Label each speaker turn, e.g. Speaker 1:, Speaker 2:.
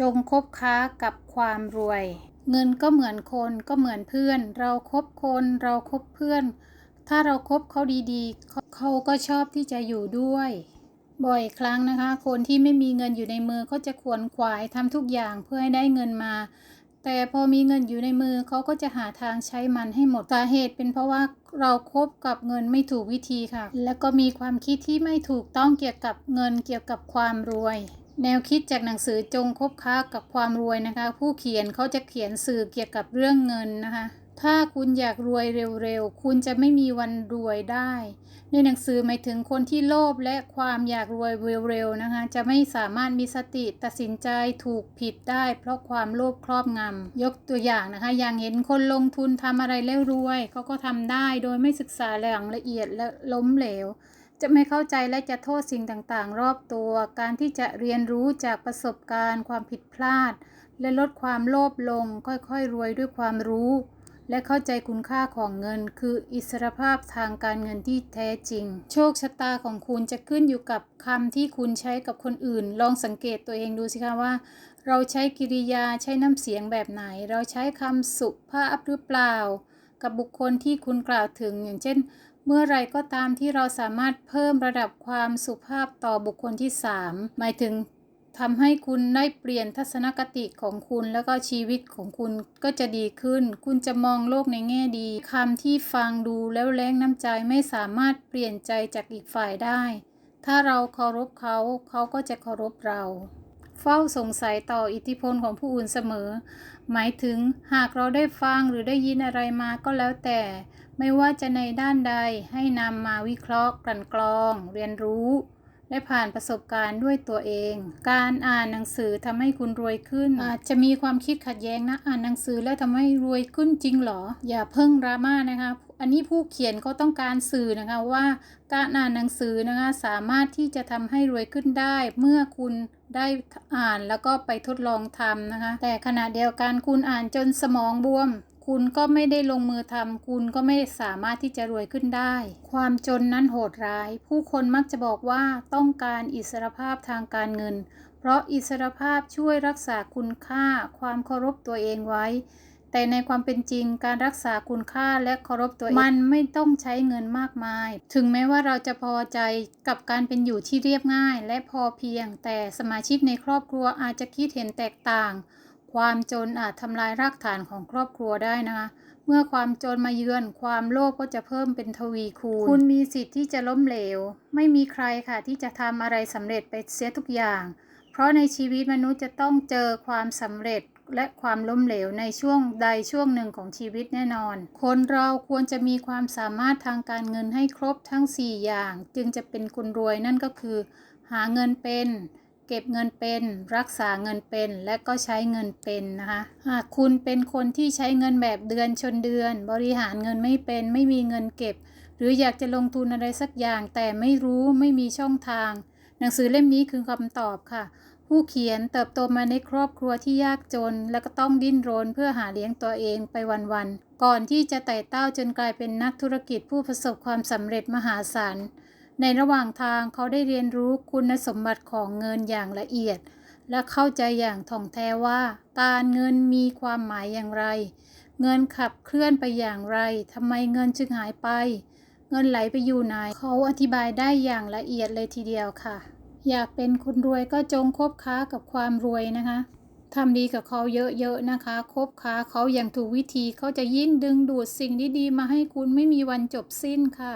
Speaker 1: จงคบค้ากับความรวย เงินก็เหมือนคนก็เหมือนเพื่อน เราคบคนเราคบเพื่อน ถ้าเราครบเขาดีๆ เขาก็ชอบที่จะอยู่ด้วย บ่อยครั้งนะคะ คนที่ไม่มีเงินอยู่ในมือเขาจะขวนขวายทำทุกอย่างเพื่อให้ได้เงินมา แต่พอมีเงินอยู่ในมือเขาก็จะหาทางใช้มันให้หมดสาเหตุเป็นเพราะว่าเราครบกับเงินไม่ถูกวิธีค่ะ แล้วก็มีความคิดที่ไม่ถูกต้องเกี่ยวกับเงินเกี่ยวกับความรวย แนวคิดจากหนังสือจงคบค้ากับความรวยนะคะ ผู้เขียนเขาจะเขียนสื่อเกี่ยวกับเรื่องเงินนะคะ ถ้าคุณอยากรวยเร็วๆ คุณจะไม่มีวันรวยได้ ในหนังสือหมายถึงคนที่โลภและความอยากรวยเร็วๆนะคะ จะไม่สามารถมีสติตัดสินใจถูกผิดได้ เพราะความโลภครอบงำยกตัวอย่างนะคะ อย่างเห็นคนลงทุนทำอะไรแล้วรวยเขาก็ทำได้โดยไม่ศึกษาอย่างละเอียดและล้มเหลว จะไม่เข้าใจและจะโทษสิ่งต่างๆ รอบตัว การที่จะเรียนรู้จากประสบการณ์ ความผิดพลาด และลดความโลภลง ค่อยๆ รวยด้วยความรู้ และเข้าใจคุณค่าของเงิน คืออิสรภาพทางการเงินที่แท้จริง โชคชะตาของคุณจะขึ้นอยู่กับคำที่คุณใช้กับคนอื่น ลองสังเกตตัวเองดูสิคะว่า เราใช้กิริยาใช้น้ำเสียงแบบไหน เราใช้คำสุภาพหรือเปล่า กับบุคคลที่คุณกล่าวถึงอย่างเช่น เมื่อไรก็ตามที่เราสามารถเพิ่มระดับความสุภาพต่อบุคคลที่ 3 หมายถึงทำให้คุณได้เปลี่ยนทัศนคติของคุณแล้วก็ชีวิตของคุณก็จะดีขึ้น คุณจะมองโลกในแง่ดีคำที่ฟังดูแล้วแรงน้ำใจไม่สามารถเปลี่ยนใจจากอีกฝ่ายได้ ถ้าเราเคารพเขาเขาก็จะเคารพเรา เฝ้าสงสัยต่ออิทธิพลของผู้อื่นเสมอ หมายถึงหากเราได้ฟังหรือได้ยินอะไรมาก็แล้วแต่ ไม่ว่าจะในด้านใดให้นำมาวิเคราะห์กลั่นกรอง เรียนรู้ และผ่านประสบการณ์ด้วยตัวเอง การอ่านหนังสือทำให้คุณรวยขึ้น อาจจะมีความคิดขัดแย้งนะอ่านหนังสือแล้วทำให้รวยขึ้นจริงหรอ อย่าเพิ่งดราม่านะคะอันนี้ผู้เขียนก็ต้องการสื่อนะคะว่าการอ่านหนังสือนะคะสามารถที่จะทำให้รวยขึ้นได้ เมื่อคุณได้อ่านแล้วก็ไปทดลองทำนะคะ แต่ขณะเดียวกันคุณอ่านจนสมองบวม คุณก็ไม่ได้ลงมือทำคุณก็ไม่สามารถที่จะรวยขึ้นได้ ความจนนั้นโหดร้าย ผู้คนมักจะบอกว่าต้องการอิสรภาพทางการเงิน เพราะอิสรภาพช่วยรักษาคุณค่า ความเคารพตัวเองไว้ แต่ในความเป็นจริงการรักษาคุณค่าและเคารพตัวเองมันไม่ต้องใช้เงินมากมาย ถึงแม้ว่าเราจะพอใจกับการเป็นอยู่ที่เรียบง่าย และพอเพียง แต่สมาชิกในครอบครัวอาจจะคิดเห็นแตกต่าง ความจนอาจทำลายรากฐานของครอบครัวได้นะคะเมื่อความจนมาเยือน ความโลภก็จะเพิ่มเป็นทวีคูณ คุณมีสิทธิ์ที่จะล้มเหลว ไม่มีใครค่ะที่จะทำอะไรสำเร็จไปเสียทุกอย่าง เพราะในชีวิตมนุษย์จะต้องเจอความสำเร็จและความล้มเหลวในช่วงใดช่วงหนึ่งของชีวิตแน่นอน คนเราควรจะมีความสามารถทางการเงินให้ครบทั้ง 4 อย่าง จึงจะเป็นคนรวยนั่นก็คือ หาเงินเป็น เก็บเงินเป็น รักษาเงินเป็น และก็ใช้เงินเป็นนะคะหากคุณเป็นคนที่ใช้เงินแบบเดือนชนเดือน บริหารเงินไม่เป็น ไม่มีเงินเก็บ หรืออยากจะลงทุนอะไรสักอย่าง แต่ไม่รู้ไม่มีช่องทาง หนังสือเล่มนี้คือคำตอบค่ะ ผู้เขียนเติบโตมาในครอบครัวที่ยากจน และก็ต้องดิ้นรนเพื่อหาเลี้ยงตัวเองไปวันๆก่อนที่จะไต่เต้าจนกลายเป็นนักธุรกิจผู้ประสบความสำเร็จมหาศาล ในระหว่างทางเขาได้เรียนรู้คุณสมบัติของเงินอย่างละเอียด และเข้าใจอย่างถ่องแท้ว่า การเงินมีความหมายอย่างไร เงินขับเคลื่อนไปอย่างไรทำไมเงินจึงหายไป เงินไหลไปอยู่ไหนเขาอธิบายได้อย่างละเอียดเลยทีเดียวค่ะ อยากเป็นคนรวยก็จงคบค้ากับความรวยนะคะทำดีกับเขาเยอะๆนะคะ คบค้าเขาอย่างถูกวิธีเขาจะยิ่งดึงดูดสิ่งดีๆมาให้คุณไม่มีวันจบสิ้นค่ะ